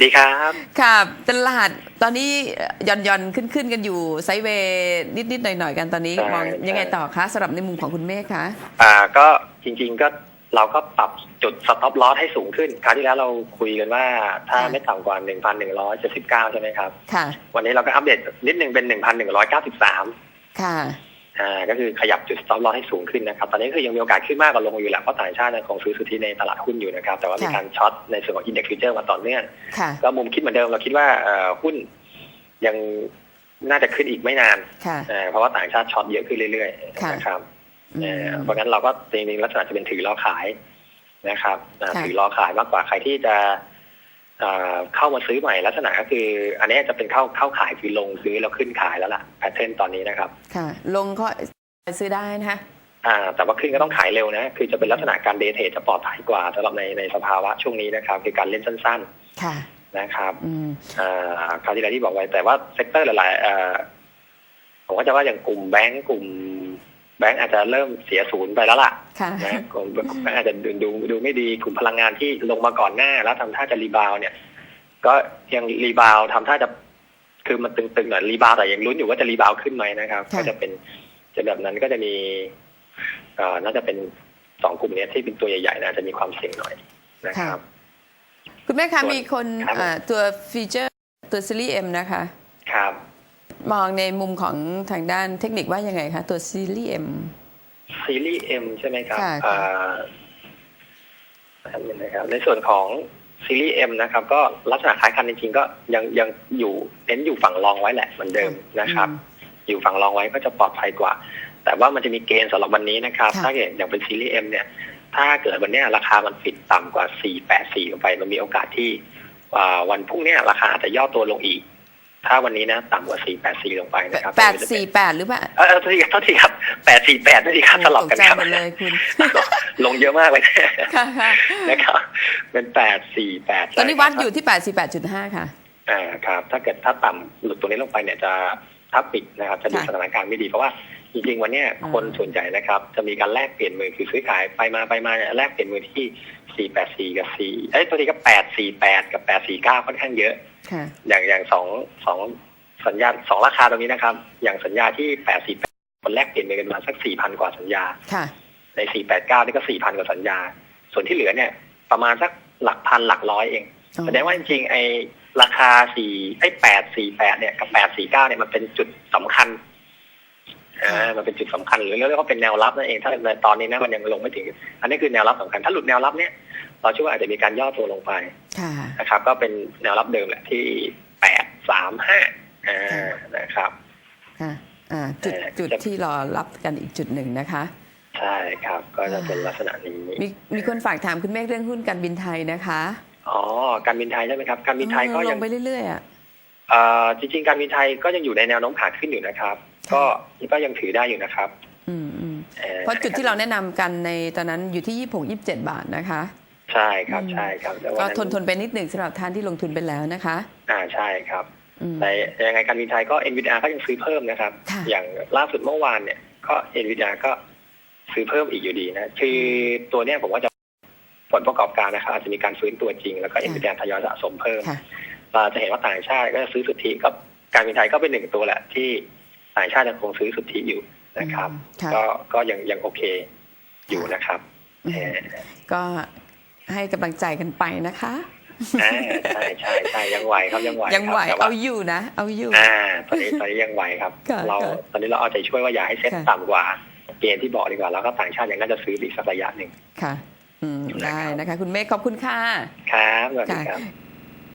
วัสดีครับค่ะตลาดตอนนี้ย่อนย่อนขึ้นขึ้นๆกันอยู่ไซด์เวย์นิดนิดๆหน่อยหน่อยๆกันตอนนี้ใช่มองยังไงใช่ต่อคะสำหรับในมุมของคุณเมฆคะอ่าก็จริง ๆก็เราก็ปรับจุดสต็อปลอสให้สูงขึ้น คราวที่แล้วเราคุยกันว่าถ้าไม่ต่ำกว่า 1,179 ใช่ไหมครับ ค่ะ วันนี้เราก็อัปเดตนิดนึงเป็น 1,193 ค่ะ อ่าก็คือขยับจุดสต็อปลอสให้สูงขึ้นนะครับ ตอนนี้คือยังมีโอกาสขึ้นมากกว่าลงอยู่แหละเพราะต่างชาติยังคงซื้อสุทธิในตลาดหุ้นอยู่นะครับ แต่ว่ามีค่ะการช็อตในส่วนของอินเด็กซ์ฟิวเจอร์มาต่อเนื่องค่ะก็มุมคิดเหมือนเดิมเราคิดว่าเอ่อหุ้นยังน่าจะขึ้นอีกไม่นานค่ะเอ่อเพราะว่าต่างชาติช็อตเยอะขึ้นเรื่อยค่ะๆนะครับอืเอ่อมเพราะงั้นเราก็จริงๆลักษณะจะเป็นถือรอขายนะครับอ่าค่ะถือรอขายมากกว่าใครที่จะ เอ่อเข้ามาซื้อใหม่ลักษณะก็คือ อันนี้จะเป็นเข้าเข้าขายคือลงซื้อแล้วขึ้นขายแล้วล่ะแพทเทิร์นตอนนี้นะครับ ค่ะ ลงก็ซื้อได้นะคะอ่า แต่ว่าขึ้นก็ต้องขายเร็วนะ คือจะเป็นลักษณะการเดทเทรดจะปลอดภัยกว่าสำหรับในในสภาวะช่วงนี้นะครับ คือการเล่นสั้นค่ะๆนะครับอืมอ่าคราวที่แล้วที่บอกไว้แต่ว่าเซกเตอร์หลายๆเอ่อผมก็จะว่าอย่างกลุ่มแบงก์กลุ่ม แบงก์อาจจะเริ่มเสียศูนย์ไปแล้วล่ะค่ะนะกลุ่มแบงก์อาจจะดูดูดูไม่ดีกลุ่มพลังงานที่ลงมาก่อนหน้า แล้วทำท่าจะรีบาวด์เนี่ย ก็ยังรีบาวด์ทำท่าจะคือมันตึงๆหน่อยรีบาวด์แต่ยังลุ้นอยู่ว่าจะรีบาวด์ขึ้นไหมนะครับค่ะก็จะเป็นจะแบบนั้นก็จะมีเอ่อน่าจะเป็นสองกลุ่มเนี้ยที่เป็นตัวใหญ่ๆนะจะมีความเสี่ยงหน่อยนะครับ คุณแม่ส่คะวนมีคนครับอ่าตัวฟีเจอร์ตัวซีรีส์ M นะคะ ครับ มองในมุมของทางด้านเทคนิคว่ายังไงคะตัวซีรีส์ M ซีรีส์ M ใช่ไหมครับค่ะอ่าอันนี้นะครับในส่วนของซีรีส์ M นะครับ ก็ลักษณะคล้ายกันจริงๆก็ยังยังอยู่เน้นอยู่ฝั่งรองไว้แหละเหมือนเดิมนะครับ อยู่ฝั่งรองไว้ก็จะปลอดภัยกว่า แต่ว่ามันจะมีเกณฑ์สำหรับวันนี้นะครับค่ะถ้าเกิดอย่างเป็นซีรีส์ M เนี่ย ถ้าเกิดวันเนี้ยราคามันปิดต่ำกว่า 484ลงไป มันมีโอกาสที่อ่าวันพรุ่งเนี้ยราคาอาจจะย่อตัวลงอีก ถ้าวันนี้นะต่ำกว่า 484 ลงไปนะครับแปดสี่แปดหรือเปล่าเออเออโทษทีครับโทษทีครับ 848โทษทีครับสลับกันตใจครับหมดเลยคุณลงเยอะมากเลยค่ะค่ะนะครับเป็นแปดสี่แปดตอนนี้วัดอยู่ที่แปดสี่แปดจุดห้าค่ะอ่าครับ ถ้าเกิดถ้าต่ำหลุดตัวนี้ลงไปเนี่ยจะถ้าปิดนะครับจะดูค่ะสถานการณ์ไม่ดีเพราะว่าจริงๆวันเนี้ยอืมคนส่วนใหญ่นะครับ จะมีการแลกเปลี่ยนมือคือซื้อขายไปมาไปมาเนี่ยแลกเปลี่ยนมือที่สี่แปดสี่กับสี่เอ้ยตัวนี้ก็แปดสี่แปดกับแปดสี่เก้าค่อนข้างเยอะค่ะ อย่างอย่างสองสองสัญญาสองราคาตรงนี้นะครับ อย่างสัญญาที่แปดสี่คนแลกเปลี่ยนมือกันมาสักสี่พันกว่าสัญญาค่ะใน489นี่ก็4,000กว่าสัญญา ส่วนที่เหลือเนี่ย ประมาณสักหลักพันหลักร้อยเองอ๋อแสดงว่าจริงๆไอ้ราคา4ไอ้848เนี่ยกับ849เนี่ยมันเป็นจุดสำคัญอ่ามันเป็นจุดสำคัญหรือเรียกว่าเป็นแนวรับนั่นเอง ถ้าในตอนนี้นะมันยังลงไม่ถึง อันนี้คือแนวรับสำคัญ ถ้าหลุดแนวรับเนี่ยเราเชื่อว่าอาจจะมีการย่อตัวลงไปค่ะ นะครับ ก็เป็นแนวรับเดิมแหละที่835อ่านะครับค่ะอ่าจุดเอ่อจุดจะที่รอรับกันอีกจุดหนึ่งนะคะ ใช่ครับก็จะเป็นลักษณะนี้มีมีคนฝากถามคุณเมฆเรื่องหุ้นการบินไทยนะคะอ๋อการบินไทยใช่ไหมครับ การบินไทยก็ลยังงไปเรื่อยๆอะเอ่อจริง ๆ การบินไทยก็ยังอยู่ในแนวโน้มขาขึ้นอยู่นะครับค่ะก็ก็ยังถือได้อยู่นะครับอืมอืมอ่อเพราะจุดที่เราแนะนำกันในตอนนั้นอยู่ที่26 27บาทนะคะ ใช่ครับอืมใช่ครับแต่ก็ว่าทนทนไปนิดหนึ่งสำหรับท่านที่ลงทุนไปแล้วนะคะอ่าใช่ครับอืม แต่ยังไงการบินไทยก็ NVIDIA ก็ยังซื้อเพิ่มนะครับ ค่ะ อย่างล่าสุดเมื่อวานเนี่ยก็ NVIDIA ก็ซื้อเพิ่มอีกอยู่ดีนะคือตัวเนี้ยผมว่าจะผลประกอบการนะครับอาจจะมีการฟื้นตัวจริงแล้วก็ NVIDIA ทยอยสะสมเพิ่ม ค่ะ เราจะเห็นว่าต่างชาติก็จะซื้อสุทธิก็การบินไทยก็เป็นหนึ่งตัวแหละที่ต่างชาติยังคงซื้อสุทธิอยู่นะครับค่ะ ก็ก็ยังยังโอเคอยู่นะครับอืมเอ่อก็ ให้กำลังใจกันไปนะคะอ่าใช่ใช่ใช่ยังไหวครับยังไหวยังไหวครับแต่เอาอยู่นะเอาอยู่อ่าตอนนี้ตอนนี้ยังไหวครับค่ะเราค่ะตอนนี้เราเอาใจช่วยว่าอย่าให้เซ็ตค่ะต่ำกว่าเกณฑ์ที่บอกดีกว่าแล้วก็ต่างชาติยังน่าจะซื้ออีกสักระยะหนึ่งค่ะอืมได้นะคะ คุณเมฆขอบคุณค่ะครับสวัสดีครับค่ะ